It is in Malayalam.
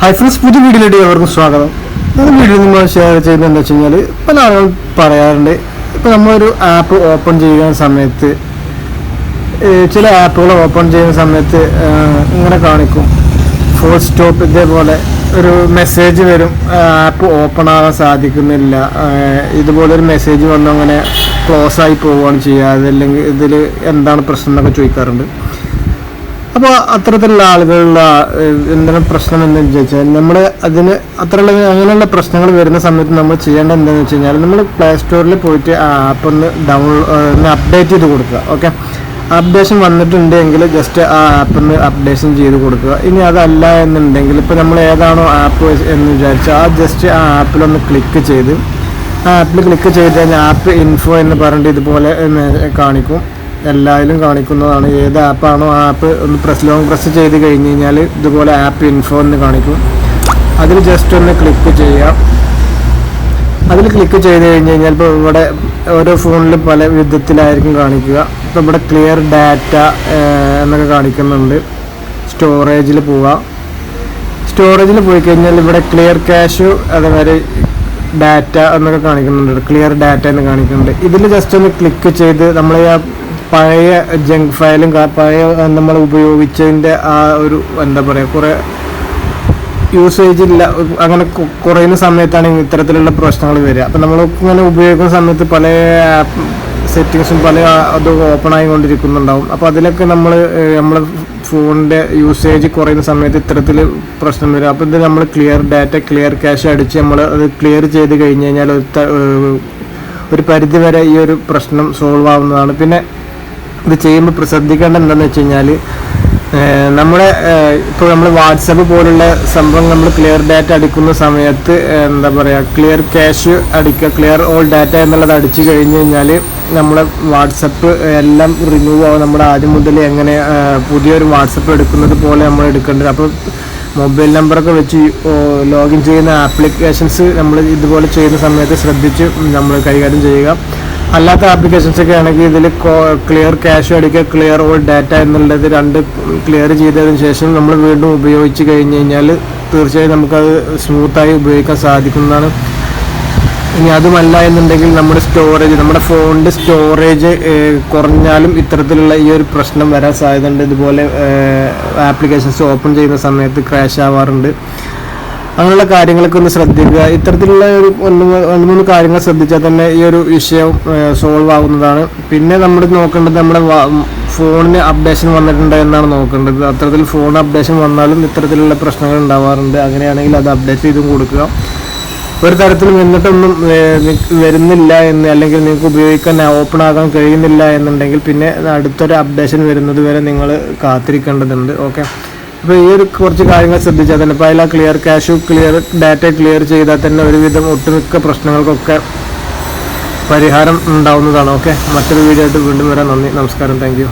ഹൈ ഫ്രണ്ട്സ് പുതിയ വീഡിയോയിലേക്ക് അവർക്കും സ്വാഗതം. ഈ വീഡിയോ നമ്മൾ ഷെയർ ചെയ്യുന്നത് എന്താ വെച്ച് കഴിഞ്ഞാൽ പല ആളുകൾ പറയാറുണ്ട്. ഇപ്പം നമ്മളൊരു ആപ്പ് ഓപ്പൺ ചെയ്യുന്ന സമയത്ത് ചില ആപ്പുകൾ ഓപ്പൺ ചെയ്യുന്ന സമയത്ത് ഇങ്ങനെ കാണിക്കും. ഫുൾ സ്റ്റോപ്പ് ഇതേപോലെ ഒരു മെസ്സേജ് വരും. ആപ്പ് ഓപ്പൺ ആകാൻ സാധിക്കുന്നില്ല. ഇതുപോലൊരു മെസ്സേജ് വന്നു അങ്ങനെ ക്ലോസ് ആയി പോവുകയാണ് ചെയ്യുക അതല്ലെങ്കിൽ ഇതിൽ എന്താണ് പ്രശ്നം എന്നൊക്കെ ചോദിക്കാറുണ്ട്. അപ്പോൾ അത്തരത്തിലുള്ള ആളുകളുള്ള എന്തെങ്കിലും പ്രശ്നം എന്ന് ചോദിച്ചാൽ നമ്മൾ അതിന് അത്രയുള്ള അങ്ങനെയുള്ള പ്രശ്നങ്ങൾ വരുന്ന സമയത്ത് നമ്മൾ ചെയ്യേണ്ട എന്താണെന്ന് വെച്ച് കഴിഞ്ഞാൽ നമ്മൾ പ്ലേ സ്റ്റോറിൽ പോയിട്ട് ആ ആപ്പ് ഒന്ന് ഡൗൺലോഡ് ഒന്ന് അപ്ഡേറ്റ് ചെയ്ത് കൊടുക്കുക ഓക്കെ അപ്ഡേഷൻ വന്നിട്ടുണ്ടെങ്കിൽ ജസ്റ്റ് ആ ആപ്പ് ഒന്ന് അപ്ഡേഷൻ ചെയ്ത് കൊടുക്കുക. ഇനി അതല്ല എന്നുണ്ടെങ്കിൽ ഇപ്പോൾ നമ്മൾ ഏതാണോ ആപ്പ് എന്ന് വിചാരിച്ചാൽ ആ ജസ്റ്റ് ആ ആപ്പിലൊന്ന് ക്ലിക്ക് ചെയ്ത് ആ ആപ്പിൽ ക്ലിക്ക് ചെയ്ത് കഴിഞ്ഞാൽ ആപ്പ് ഇൻഫോ എന്ന് പറഞ്ഞിട്ട് ഇതുപോലെ കാണിക്കും. എല്ലാവരും കാണിക്കുന്നതാണ്. ഏത് ആപ്പാണോ ആ ആപ്പ് ഒന്ന് പ്രസ് ലോങ് പ്രസ് ചെയ്ത് കഴിഞ്ഞ് കഴിഞ്ഞാൽ ഇതുപോലെ ആപ്പ് ഇൻഫോ എന്ന് കാണിക്കും. അതിൽ ജസ്റ്റ് ഒന്ന് ക്ലിക്ക് ചെയ്യാം. അതിൽ ക്ലിക്ക് ചെയ്ത് കഴിഞ്ഞ് കഴിഞ്ഞാൽ ഇപ്പോൾ ഇവിടെ ഓരോ ഫോണിലും പല വിധത്തിലായിരിക്കും കാണിക്കുക. ഇപ്പോൾ ഇവിടെ ക്ലിയർ ഡാറ്റ എന്നൊക്കെ കാണിക്കുന്നുണ്ട്. സ്റ്റോറേജിൽ പോവാം. സ്റ്റോറേജിൽ പോയി കഴിഞ്ഞാൽ ഇവിടെ ക്ലിയർ ക്യാഷ് അതേമാതിരി ഡാറ്റ എന്നൊക്കെ കാണിക്കുന്നുണ്ട്. ക്ലിയർ ഡാറ്റ എന്ന് കാണിക്കുന്നുണ്ട്. ഇതിൽ ജസ്റ്റ് ഒന്ന് ക്ലിക്ക് ചെയ്ത് നമ്മൾ ആ പഴയ ജങ്ക് ഫയലും പഴയ നമ്മൾ ഉപയോഗിച്ചതിന്റെ ആ ഒരു എന്താ പറയുക കുറേ യൂസേജ് ഇല്ല. അങ്ങനെ കുറയുന്ന സമയത്താണ് ഇത്തരത്തിലുള്ള പ്രശ്നങ്ങൾ വരിക. അപ്പം നമ്മൾ ഇങ്ങനെ ഉപയോഗിക്കുന്ന സമയത്ത് പല ആപ്പ് സെറ്റിങ്സും പല അത് ഓപ്പൺ ആയിക്കൊണ്ടിരിക്കുന്നുണ്ടാവും. അപ്പോൾ അതിലൊക്കെ നമ്മൾ നമ്മളെ ഫോണിന്റെ യൂസേജ് കുറയുന്ന സമയത്ത് ഇത്തരത്തിൽ പ്രശ്നം വരും അപ്പോൾ ഇത് നമ്മൾ ക്ലിയർ ഡാറ്റ ക്ലിയർ ക്യാഷ് അടിച്ച് നമ്മൾ അത് ക്ലിയർ ചെയ്ത് കഴിഞ്ഞ് കഴിഞ്ഞാൽ ഒരു പരിധി വരെ ഈ ഒരു പ്രശ്നം സോൾവ് ആവുന്നതാണ്. പിന്നെ ഇത് ചെയ്യുമ്പോൾ ശ്രദ്ധിക്കേണ്ടത് എന്താണെന്ന് വെച്ച് കഴിഞ്ഞാൽ നമ്മുടെ ഇപ്പോൾ നമ്മൾ വാട്സപ്പ് പോലുള്ള സംഭവം നമ്മൾ ക്ലിയർ ഡാറ്റ അടിക്കുന്ന സമയത്ത് എന്താ പറയുക ക്ലിയർ ക്യാഷ് അടിക്കുക ക്ലിയർ ഓൾ ഡാറ്റ എന്നുള്ളത് അടിച്ചു കഴിഞ്ഞ് കഴിഞ്ഞാൽ നമ്മളെ വാട്സപ്പ് എല്ലാം റിമൂവ് ആവും. നമ്മൾ ആദ്യം മുതൽ എങ്ങനെ പുതിയൊരു വാട്സപ്പ് എടുക്കുന്നത് പോലെ നമ്മൾ എടുക്കേണ്ടത്. അപ്പോൾ മൊബൈൽ നമ്പറൊക്കെ വെച്ച് ലോഗിൻ ചെയ്യുന്ന ആപ്ലിക്കേഷൻസ് നമ്മൾ ഇതുപോലെ ചെയ്യുന്ന സമയത്ത് ശ്രദ്ധിച്ച് നമ്മൾ കൈകാര്യം ചെയ്യുക. അല്ലാത്ത ആപ്ലിക്കേഷൻസ് ഒക്കെ ആണെങ്കിൽ ഇതിൽ ക്ലിയർ ക്യാഷ് അടിക്കുക ക്ലിയർ ഓൾ ഡാറ്റ എന്നുള്ളത് രണ്ട് ക്ലിയർ ചെയ്തതിന് ശേഷം നമ്മൾ വീണ്ടും ഉപയോഗിച്ച് കഴിഞ്ഞ് കഴിഞ്ഞാൽ തീർച്ചയായും നമുക്കത് സ്മൂത്തായി ഉപയോഗിക്കാൻ സാധിക്കുന്നതാണ്. ഇനി അതുമല്ല എന്നുണ്ടെങ്കിൽ നമ്മുടെ സ്റ്റോറേജ് നമ്മുടെ ഫോണിന്റെ സ്റ്റോറേജ് കുറഞ്ഞാലും ഇത്തരത്തിലുള്ള ഈ ഒരു പ്രശ്നം വരാൻ സാധ്യതയുണ്ട്. ഇതുപോലെ ആപ്ലിക്കേഷൻസ് ഓപ്പൺ ചെയ്യുന്ന സമയത്ത് ക്രാഷ് ആവാറുണ്ട്. അങ്ങനെയുള്ള കാര്യങ്ങളൊക്കെ ഒന്ന് ശ്രദ്ധിക്കുക. ഇത്തരത്തിലുള്ള ഒരു ഒന്ന് മൂന്ന് കാര്യങ്ങൾ ശ്രദ്ധിച്ചാൽ തന്നെ ഈ ഒരു വിഷയം സോൾവ് ആകുന്നതാണ് പിന്നെ നമ്മൾ നോക്കേണ്ടത് നമ്മുടെ ഫോണിന് അപ്ഡേഷൻ വന്നിട്ടുണ്ട് എന്നാണ് നോക്കേണ്ടത്. അത്തരത്തിൽ ഫോൺ അപ്ഡേഷൻ വന്നാലും ഇത്തരത്തിലുള്ള പ്രശ്നങ്ങൾ ഉണ്ടാവാറുണ്ട്. അങ്ങനെയാണെങ്കിൽ അത് അപ്ഡേറ്റ് ചെയ്തും കൊടുക്കുക. ഒരു തരത്തിലും എന്നിട്ടൊന്നും വരുന്നില്ല എന്ന് അല്ലെങ്കിൽ നിങ്ങൾക്ക് ഉപയോഗിക്കാൻ ഓപ്പൺ ആകാൻ കഴിയുന്നില്ല എന്നുണ്ടെങ്കിൽ പിന്നെ അടുത്തൊരു അപ്ഡേഷൻ വരുന്നത് വരെ നിങ്ങൾ കാത്തിരിക്കേണ്ടതുണ്ട്. ഓക്കെ അപ്പോൾ ഈ ഒരു കുറച്ച് കാര്യങ്ങൾ ശ്രദ്ധിച്ചാൽ തന്നെ ഇപ്പോൾ അതിൽ clear cache clear data clear ചെയ്താൽ തന്നെ ഒരുവിധം ഒട്ടുമിക്ക പ്രശ്നങ്ങൾക്കൊക്കെ പരിഹാരം ഉണ്ടാവുന്നതാണ്. ഓക്കെ മറ്റൊരു വീഡിയോ ആയിട്ട് വീണ്ടും വരാം. നന്ദി. നമസ്കാരം. താങ്ക്